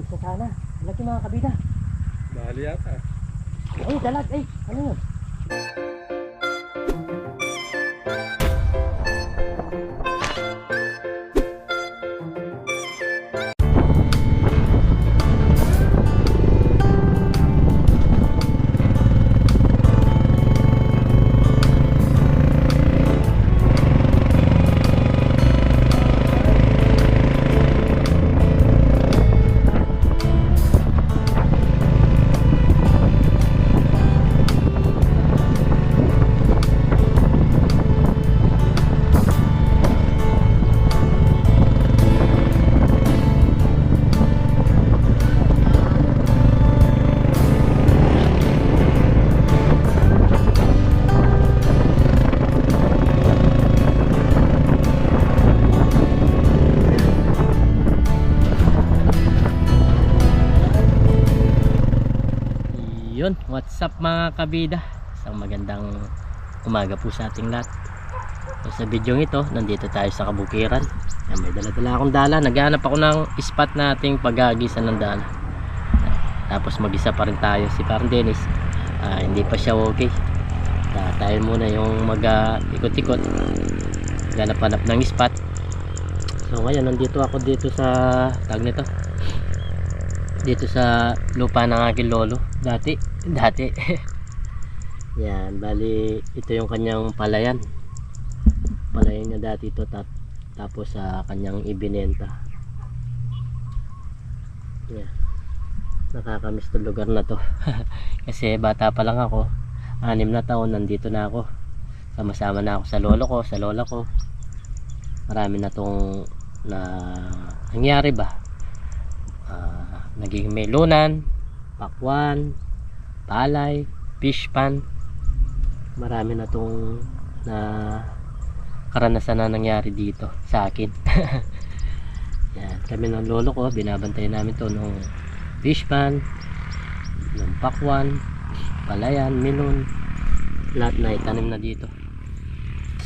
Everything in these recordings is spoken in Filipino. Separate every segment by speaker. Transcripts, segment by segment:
Speaker 1: Gusto sana. Laki mga kabida.
Speaker 2: Bali yata.
Speaker 1: Ay, dalag. Ay, ano yun? What's up mga kabida? Isang magandang umaga po sa ating lahat. So, sa video ito, nandito tayo sa kabukiran. Yan, may dala-dala akong dala. Naghanap ako ng spot nating pagagisa ng dala. Tapos mag-isa pa rin tayo. Si Parang Dennis, ah, hindi pa siya okay. Ta- tayo muna yung mag-ikot-ikot. Ganap-hanap ng spot. So ngayon, nandito ako dito sa tag nito dito sa lupa ng aking lolo. Dati dati. Yan bali ito yung kanyang palayan. Palayan niya dati ito tap, tapos sa kanyang ibinenta. Yan. Nakakamiss to lugar na to. Kasi bata pa lang ako. Anim na taon nandito na ako. Sama-sama na ako sa lolo ko sa lola ko. Marami na tong na nangyari ba? Ah, naging melonan, pakwan, palay, fish pan. Marami na tong na karanasan na nangyari dito sa akin. Yan, kami ng lolo ko, binabantay namin to nung fish pan, ng pakwan, palayan, melon, lahat na itanim na dito.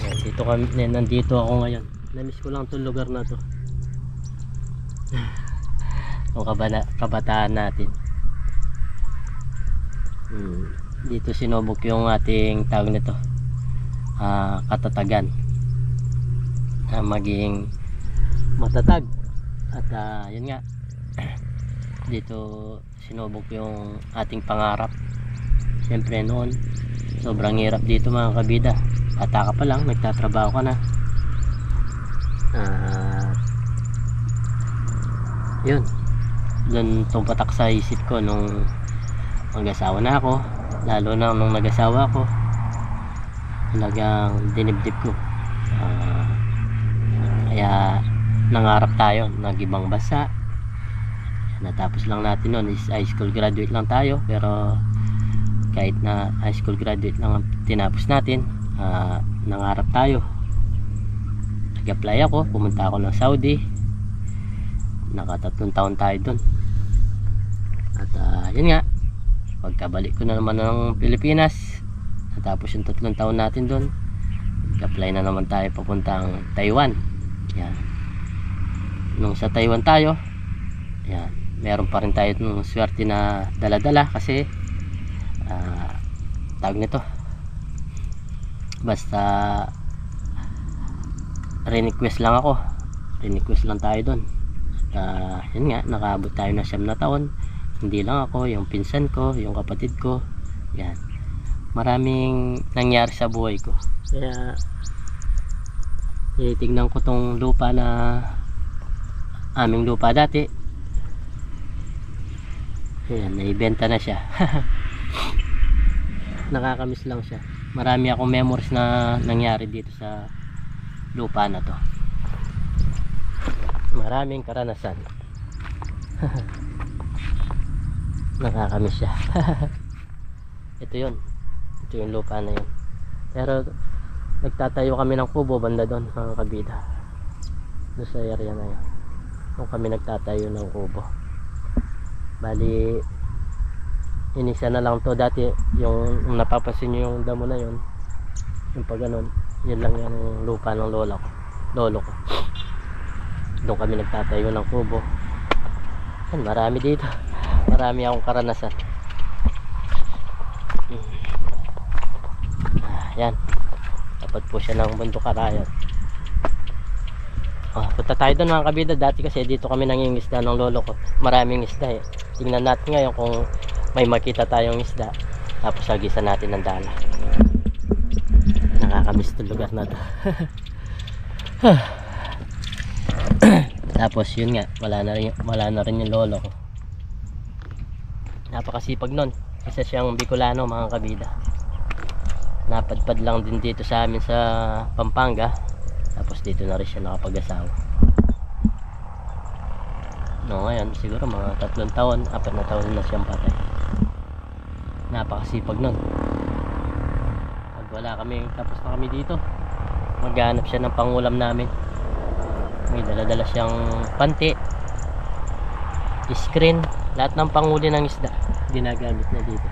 Speaker 1: Yan, dito kami, nandito ako ngayon. Namiss ko lang tong lugar na to o kabana, kabataan natin. Hmm. dito sinubok yung ating tawag nito ah, katatagan na maging matatag. At ah, yun nga dito sinubok yung ating pangarap. Siyempre noon sobrang hirap dito mga kabida. Bata ka pa lang nagtatrabaho ka na. Ah. Yun doon tumpatak sa isip ko nung mag-asawa na ako. Lalo na nung nag-asawa ako. Talagang dinibdib ko. Ah, kaya nangarap tayo nag-ibang basa natapos lang natin noon is high school graduate lang tayo. Pero kahit na high school graduate lang ang tinapos natin ah, nangarap tayo. Nag-apply ako. Pumunta ako ng Saudi. Nakatatlong taon tayo doon at ah, yun nga pagkabalik ko na naman ng Pilipinas natapos yung tatlong taon natin doon apply na naman tayo papuntang Taiwan. Yan. Nung sa Taiwan tayo yan meron pa rin tayo nung swerte na dala-dala kasi ah, tawag nito. Basta request lang ako request lang tayo doon uh, yun nga nakaabot tayo na siyam na taon hindi lang ako yung pinsan ko yung kapatid ko. Yan. Maraming nangyari sa buhay ko. Kaya tinitignan ko tong lupa na aming lupa dati. Yan naibenta na siya. Nakakamiss lang siya. Marami akong memories na nangyari dito sa lupa na to. Maraming karanasan nakakamiss siya. Ito yun. Ito yung lupa na yun. Pero nagtatayo kami ng kubo banda doon mga kabida. Doon sa area na yun. Doon kami nagtatayo ng kubo. Bali inisa na lang to. Dati yung, yung napapasin nyo yung damo na yun yung pag ganun yun lang yung lupa ng lola ko. Lolo ko. Doon kami nagtatayo ng kubo. Yan, marami dito. Marami akong karanasan. Ah, yan. Dapat po siya ng bundok karayat. Oh, punta tayo doon mga kabida. Dati kasi dito kami nangingisda ng lolo ko. Maraming isda eh. Tingnan natin ngayon kung may makita tayong isda. Tapos agisan natin ng dala. Nakakamiss itong lugar na to. Tapos yun nga, wala na rin, wala na rin yung lolo ko. Napakasipag nun. Isa siyang Bicolano mga kabida. Napadpad lang din dito sa amin sa Pampanga. Tapos dito na rin siya nakapag-asawa. No, ngayon siguro mga tatlong taon, apat na taon na siyang patay. Napakasipag nun. Pag wala kami, tapos na kami dito, maghanap siya ng pangulam namin. May dala-dala siyang panti, screen, lahat ng panguli ng isda ginagamit na dito.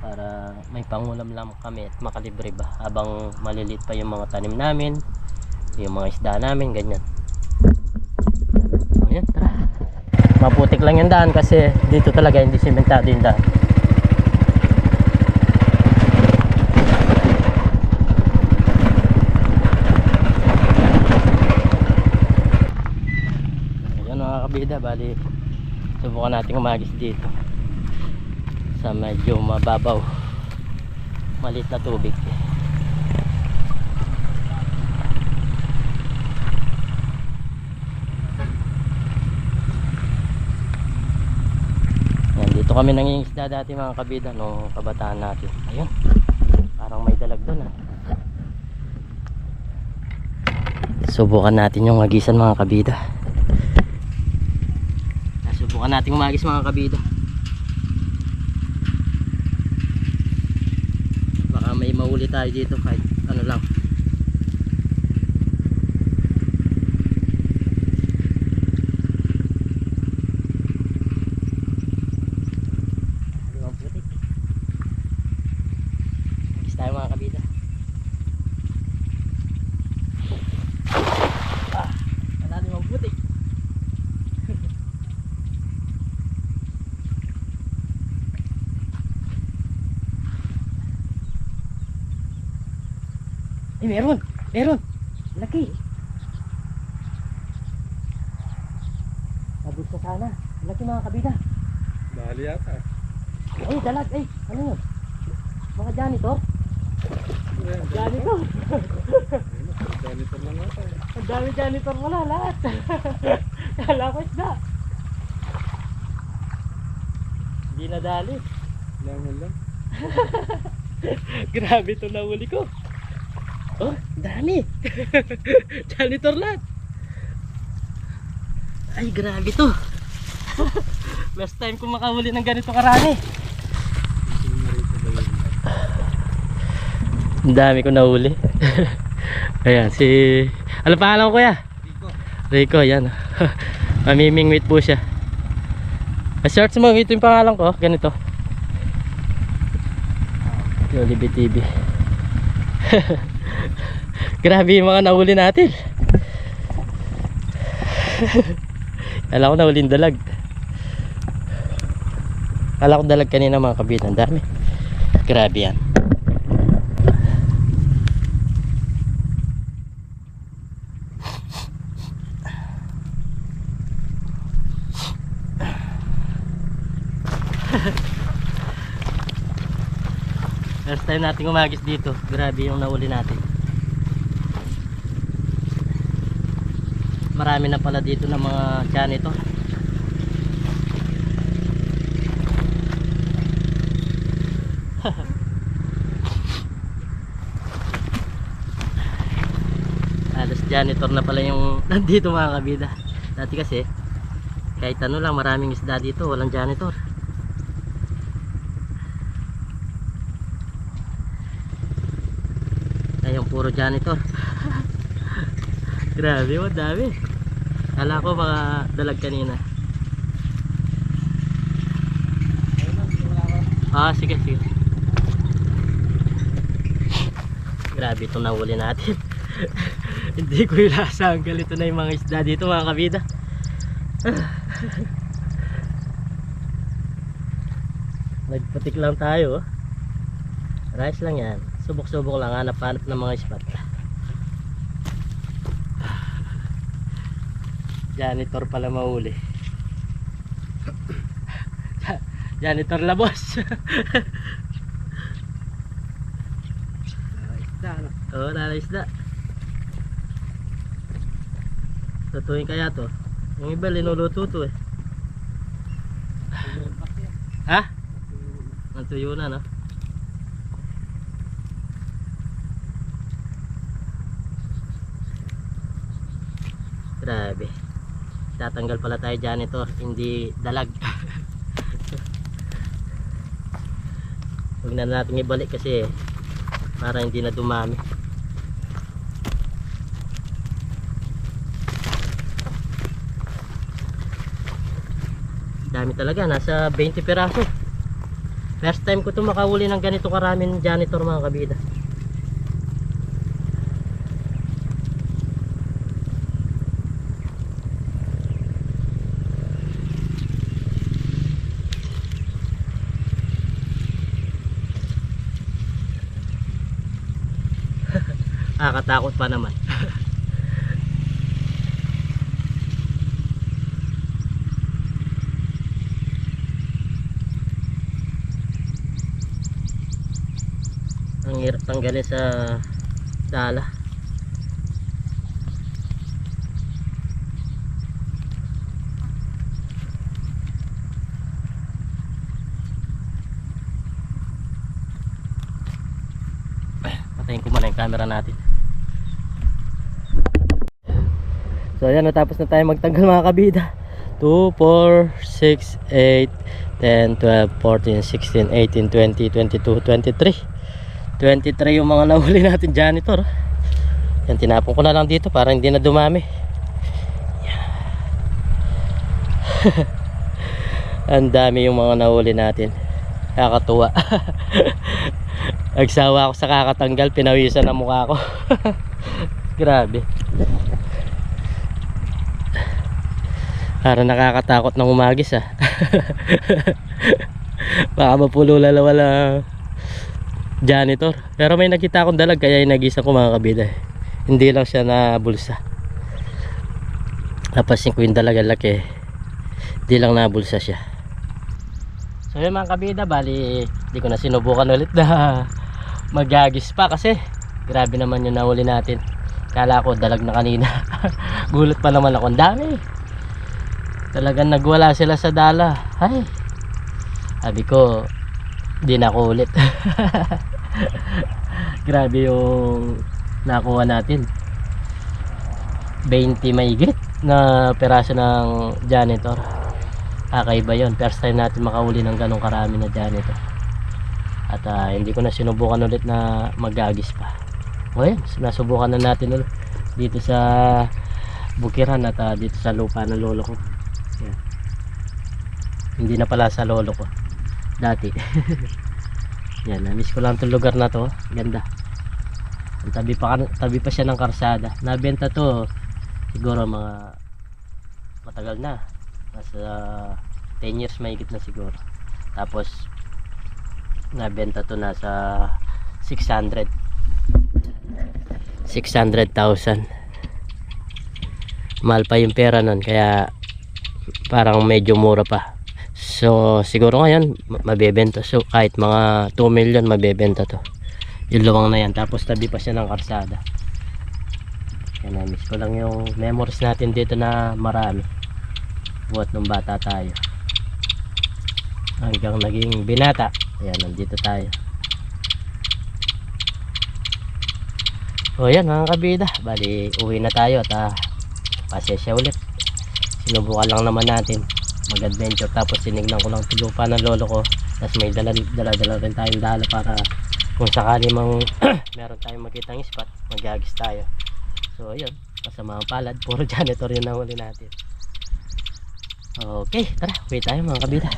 Speaker 1: Para may pangulam lang kami at makalibre ba habang malilit pa yung mga tanim namin yung mga isda namin ganyan. Ayan tara. Maputik lang yung daan kasi dito talaga hindi simentado yung daan. Ayan mga bali subukan natin umagis dito. Sa medyo mababaw. Maliit na tubig. Yan, dito kami nangingisda dati mga kabida nung kabataan natin. Ayun. Parang may dalag doon ah. Subukan natin yung agisan mga kabida Subukan natin umagis mga kabida. Baka may mahuli tayo dito kahit ano lang. Limang putik. Agis tayo mga kabida. Ah, wala limang putik. Eh, meron. Meron. Laki. Sabog sa sana. Laki mga kabida.
Speaker 2: Dali yata.
Speaker 1: Ay, dalag. Ay, ano yun? Mga janitor.
Speaker 2: Ayan,
Speaker 1: Janitor.
Speaker 2: Janitor lang ata. eh.
Speaker 1: Ang dami janitor wala lahat. Kala ko isda. Hindi nadali.
Speaker 2: Langan lang.
Speaker 1: Grabe ito nahuli ko. Oh, dami. Janitor lahat. Ay, grabe to. Last time ko makahuli ng ganito karami. Ang dami ko nahuli. Ayan, si... Ano pangalan ko kuya?
Speaker 2: Rico.
Speaker 1: Rico, yan. Mamimingwit po siya. A-search mo, ito yung pangalan ko. Ganito. Jollibee TV. Grabe yung mga nahuli natin. Kala ko nahuli yung dalag. Kala ko dalag kanina mga kabit. Ang dami. Grabe yan. First time natin umagis dito. Grabe yung nahuli natin. Marami na pala dito ng mga tiyan ito. Halos janitor na pala yung nandito mga kabida. Dati kasi kahit ano lang maraming isda dito, walang janitor. Ayun puro janitor. Grabe, what dami. Kala ko baka dalag kanina. Ah, sige, sige. Grabe itong nahuli natin. Hindi ko ilasahan galito na yung mga isda dito mga kabida. Nagpatik lang tayo. Oh. Rice lang yan. Subok-subok lang hanap-hanap ng mga spot. Janitor pala mahuli. Janitor labos.
Speaker 2: Isda, ano?
Speaker 1: Oo, oh, isda. Tutuin kaya to. Yung iba linuluto to eh. Ha? Natuyo na no? Grabe. Tatanggal pala tayo janitor, hindi dalag. Huwag na natin ibalik kasi para hindi na dumami. Dami talaga, nasa 20 piraso. First time ko to makahuli ng ganito karaming janitor mga kabida. Nakakatakot pa naman. Ang hirap tanggalin sa dala. Patayin ko muna yung camera natin. So ayan, natapos na tayo magtanggal mga kabida. 2, 4, 6, 8, 10, 12, 14, 16, 18, 20, 22, 23. 23 yung mga nahuli natin janitor. Yan, tinapon ko na lang dito para hindi na dumami. Ang dami yung mga nahuli natin. Kakatuwa. Nagsawa ako sa kakatanggal, pinawisan ang mukha ko. Grabe. Para nakakatakot ng umagis ah. Baka mapulo wala janitor. Pero may nakita akong dalag kaya inagisa ko mga kabida. eh. Hindi lang siya na bulsa. Napasin ko yung dalaga laki. Hindi lang nabulsa siya. So yun mga kabida, bali di ko na sinubukan ulit na magagis pa kasi grabe naman yung nahuli natin. Kala ko dalag na kanina. Gulat pa naman ako. Ang dami. Talagang nagwala sila sa dala. Ay. Sabi ko, di na ako ulit. Grabe yung nakuha natin. 20 mahigit na peraso ng janitor. Kakaiba yun. First time natin makauli ng ganong karami na janitor. At ah, hindi ko na sinubukan ulit na magagis pa. Yan, nasubukan na natin ulit dito sa bukiran at ah, dito sa lupa ng lolo ko. Yan. Hindi na pala sa lolo ko. Dati. Yan, na-miss ko lang 'tong lugar na to. Ganda. Ang tabi pa tabi pa siya ng karsada. Nabenta to siguro mga matagal na. Nasa 10 years mahigit na siguro. Tapos nabenta to nasa 600 600,000 mahal pa yung pera nun kaya parang medyo mura pa. So siguro ngayon ma- mabebenta. So kahit mga 2 million mabebenta to. Yung luwang na yan. Tapos tabi pa siya ng karsada. Kaya na-miss ko lang yung memories natin dito na marami. Buhat nung bata tayo. Hanggang naging binata. Ayan nandito tayo. O yan mga kabida. Bali uwi na tayo at ah, pasensya ulit sinubukan lang naman natin. Mag adventure tapos sinignan ko lang yung lupa ng lolo ko. Tapos may dala dala, dala rin tayong dala para kung sakali mang meron tayong makitang spot magagis tayo. So yun. Kasama ang palad. Puro janitor yun ang huli natin. Okay tara. Uwi tayo mga kabida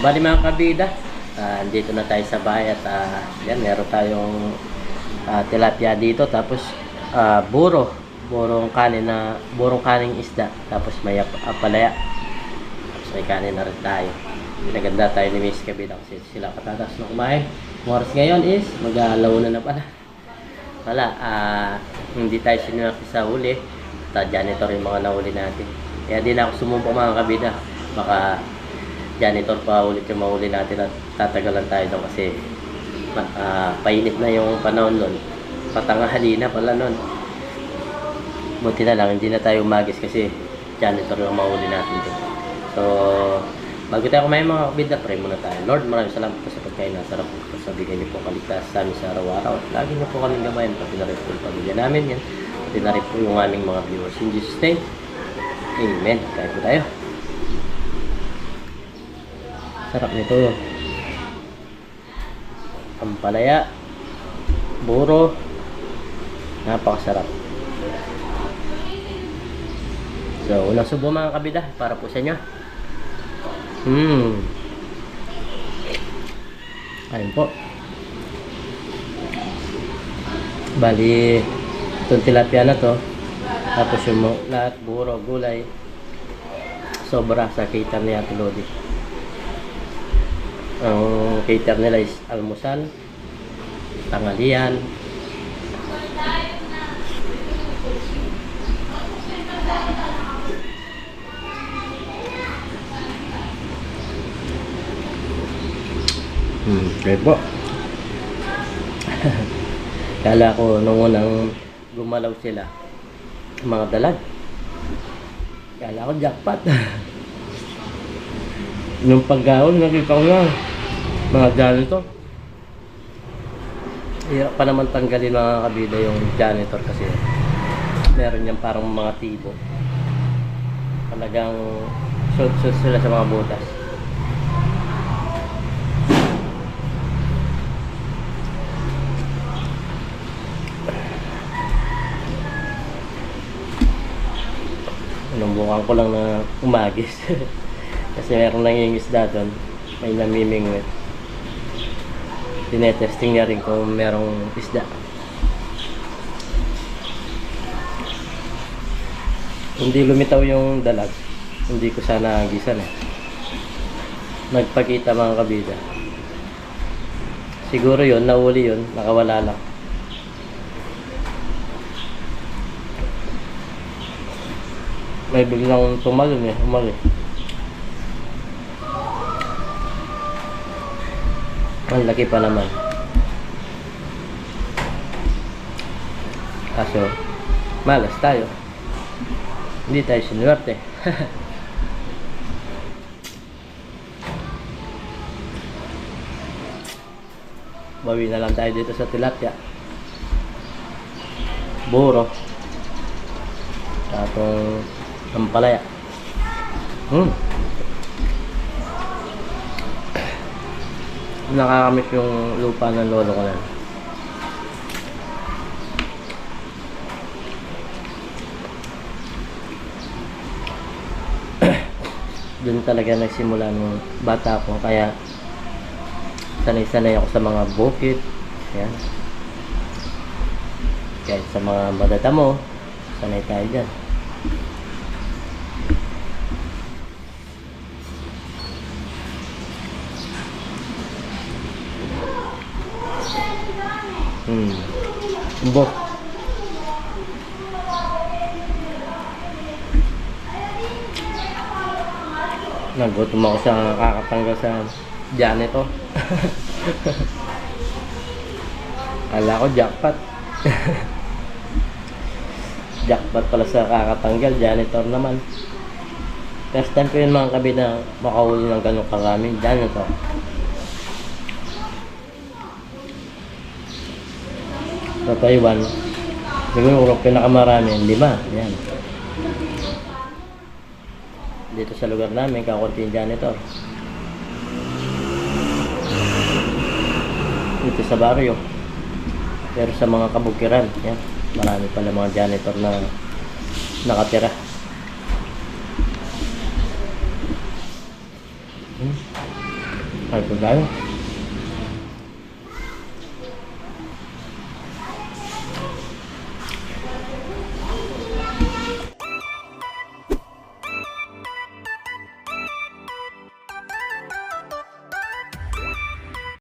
Speaker 1: Bali mga kabida, ah, andito na tayo sa bahay at ah, yan, meron tayong ah, tilapia dito tapos ah, buro, burong kanin na burong kaning isda tapos may ap- apalaya. Tapos may kanin na rin tayo. Pinaganda tayo ni Miss Kabida kasi sila katatas na kumain. Ang ngayon is mag-alaw na na pala. Wala, ah, hindi tayo sinunaki sa huli. At janitor yung mga nahuli natin. Kaya di na ako sumumpa mga kabida. Baka janitor pa ulit yung mahuli natin at tatagalan tayo doon kasi ah, painit na yung panahon nun. Patanghali na pala nun. Buti na lang, hindi na tayo umagis kasi janitor yung mahuli natin doon. So, bago tayo kumain mga kabida, pray muna tayo. Lord, maraming salamat po sa pagkain na sarap sa bigay niyo po kaligtas sa amin sa araw-araw. Lagi niyo po kaming gabayan, pati na rin po yung pamilya namin yan. Pati na rin po yung aming mga viewers. In Jesus' name, Amen. Kaya po tayo. Sarap nito. Pampalaya. Buro. Napakasarap. So, unang subo mga kabida para po sa inyo. Hmm. Ayun po. Bali, itong tilapia na to. Tapos yung lahat, buro, gulay. Sobra sa cater ni Ate Lodi. Ang cater nila is almusal, tanghalian, Hmm, okay po. Kala ko nung unang gumalaw sila, mga dalag. Kala ko jackpot. nung paggaon, nakita ko na, mga janitor. Hirap pa naman tanggalin mga kabida yung janitor kasi meron yan parang mga tibo. Talagang shoot-shoot sila sa mga butas. Inubukan ko lang na umagis. Kasi meron nang isda doon. May namimingwit. Tinetesting niya rin kung merong isda. Hindi lumitaw yung dalag. Hindi ko sana agisan eh. Nagpakita mga kabida. Siguro yon nahuli yon nakawala lang. may biglang tumalon eh, umali. Ang laki pa naman. Kaso, malas tayo. Hindi tayo sinuwerte. Bawi na lang tayo dito sa tilapia. Buro. Tapos, ang palaya. Hmm. Nakakamiss yung lupa ng lolo ko na. Doon talaga nagsimula nung bata ko. Kaya sanay-sanay ako sa mga bukid. Yan. Kahit sa mga madadamo, sanay tayo dyan. Hmm. Bo. Nagutom ako sa kakatanggal sa janitor. Ala ko jackpot. jackpot pala sa kakatanggal, janitor naman. First time ko yun mga kabi na makahuli ng ganong karami, janitor. Sa Taiwan siguro pinakamarami lima yan dito sa lugar namin kakunti yung janitor dito sa baryo pero sa mga kabukiran yan marami pala mga janitor na nakatira Hmm. Ay, pagano?